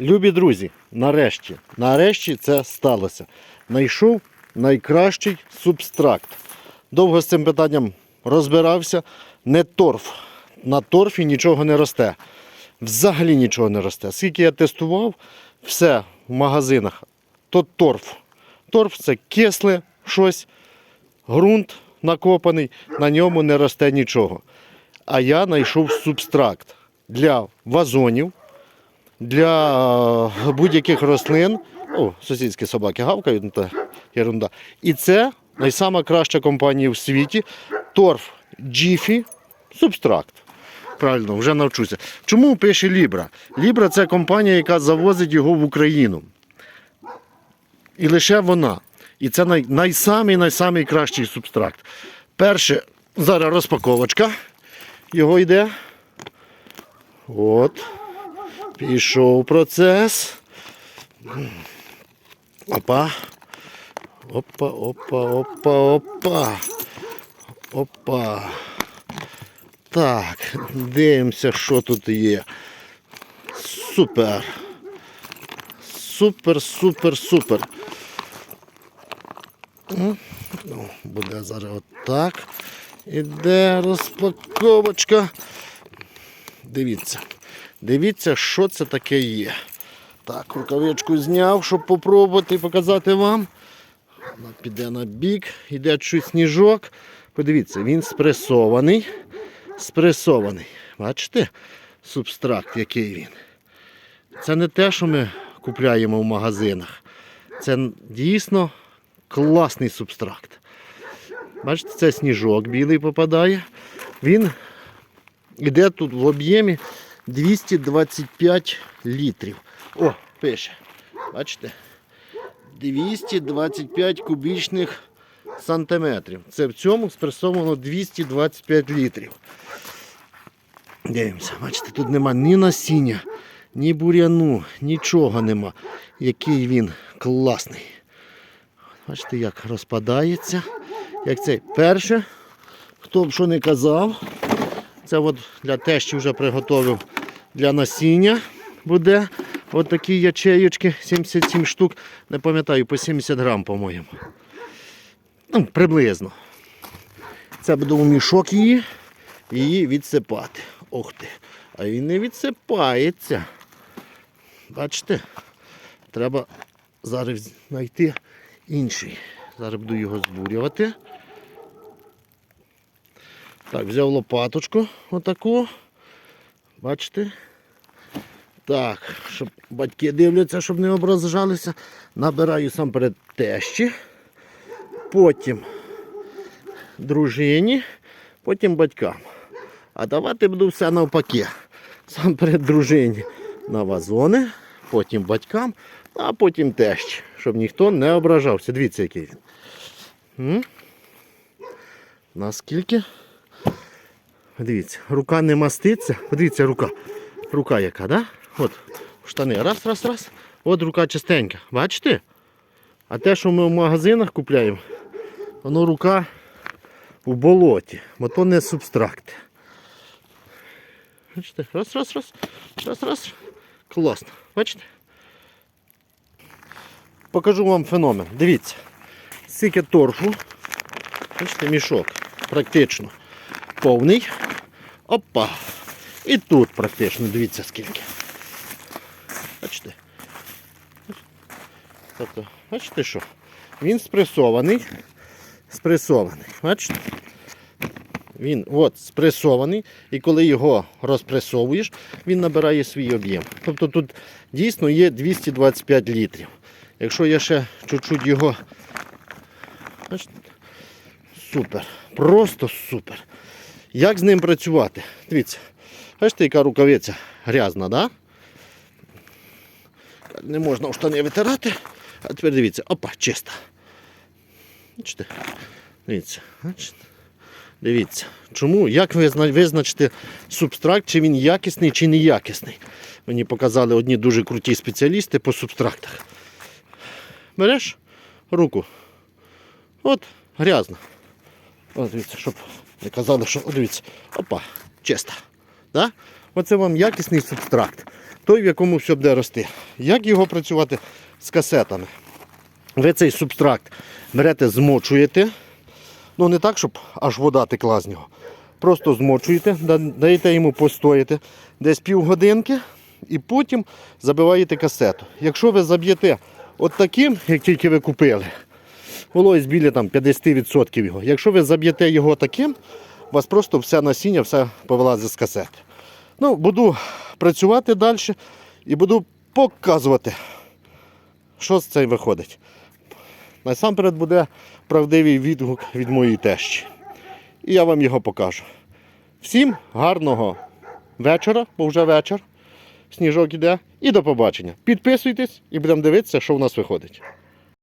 Любі друзі, нарешті, нарешті це сталося. Найшов найкращий субстракт. Довго з цим питанням розбирався. Не торф. На торфі нічого не росте. Взагалі нічого не росте. Скільки я тестував, все в магазинах, то торф. Торф це кисле щось, ґрунт накопаний, на ньому не росте нічого. А я знайшов субстракт для вазонів, для е, будь-яких рослин. О, сусідські собаки гавкають, ну та ерунда. І це найсама краща компанія в світі. Торф Jiffy субстракт. Правильно, вже навчуся. Чому пише Libra? Libra це компанія, яка завозить його в Україну. І лише вона. І це най, найсамий, найсамий кращий субстракт. Перше, зараз розпаковочка. Його йде. От. Пішов процес. Опа. Опа, опа, опа, опа. Опа. Так, дивимося, що тут є. Супер. Супер, супер, супер. Ну, Буде зараз отак. Іде розпаковочка. Дивіться. Дивіться, що це таке є. Так, рукавичку зняв, щоб попробувати показати вам. Вона піде на бік, йде чуть сніжок. Подивіться, він спресований. Спресований. Бачите? Субстракт, який він. Це не те, що ми купляємо в магазинах. Це дійсно класний субстракт. Бачите, це сніжок білий попадає. Він іде тут в об'ємі 225 літрів. О, пише. Бачите? 225 кубічних сантиметрів. Це в цьому спресовано 225 літрів. Дивимося, бачите, тут нема ні насіння, ні буряну, нічого нема. Який він класний. Бачите, як розпадається. Як цей перше, хто б що не казав, це от для тещі вже приготовив для насіння буде. От такі ячеєчки, 77 штук, не пам'ятаю, по 70 грам, по-моєму. Ну, приблизно. Це буде у мішок її, її відсипати. Ох ти. А він не відсипається. Бачите? Треба зараз знайти інший. Зараз буду його збурювати. Так, взяв лопаточку отаку. Бачите? Так, щоб батьки дивляться, щоб не ображалися. Набираю сам перед тещі, потім дружині, потім батькам. А давати буду все навпаки. Сам перед дружині на вазони, потім батькам, а потім тещі, щоб ніхто не ображався. Дивіться, який він. Наскільки? Дивіться, рука не маститься. Подивіться, рука. Рука яка, да? От, штани. Раз, раз, раз. От рука чистенька. Бачите? А те, що ми в магазинах купляємо, воно рука в болоті, бо то не субстракт. Бачите? Раз, раз, раз. Раз, раз. Класно. Бачите? Покажу вам феномен. Дивіться. Скільки торфу. Бачите, мішок. Практично повний. Опа. І тут практично, дивіться скільки. Бачите? Тобто, бачите що? Він спресований. Спресований. Бачите? Він от спресований, і коли його розпресовуєш, він набирає свій об'єм. Тобто тут дійсно є 225 літрів. Якщо я ще чуть-чуть його. Бачите? Супер. Просто супер. Як з ним працювати? Дивіться, бачите, яка рукавиця грязна, да? Не можна в штани витирати. А тепер дивіться, опа, чиста. Бачите? Дивіться, бачите? Дивіться. Чому? Як визна- визначити субстракт, чи він якісний, чи неякісний? Мені показали одні дуже круті спеціалісти по субстрактах. Береш руку. От, грязно. От дивіться, щоб не казали, що о, дивіться, опа, чиста. Да? Оце вам якісний субстракт. Той, в якому все буде рости. Як його працювати з касетами? Ви цей субстракт берете, змочуєте. Ну не так, щоб аж вода текла з нього. Просто змочуєте, даєте йому постояти десь півгодинки і потім забиваєте касету. Якщо ви заб'єте от таким, як тільки ви купили, вологість біля там 50% його. Якщо ви заб'єте його таким, у вас просто все насіння, все повилазить з касети. Ну, буду працювати далі і буду показувати, що з цим виходить. Насамперед буде правдивий відгук від моєї тещі. І я вам його покажу. Всім гарного вечора, бо вже вечір. Сніжок іде. І до побачення. Підписуйтесь і будемо дивитися, що у нас виходить.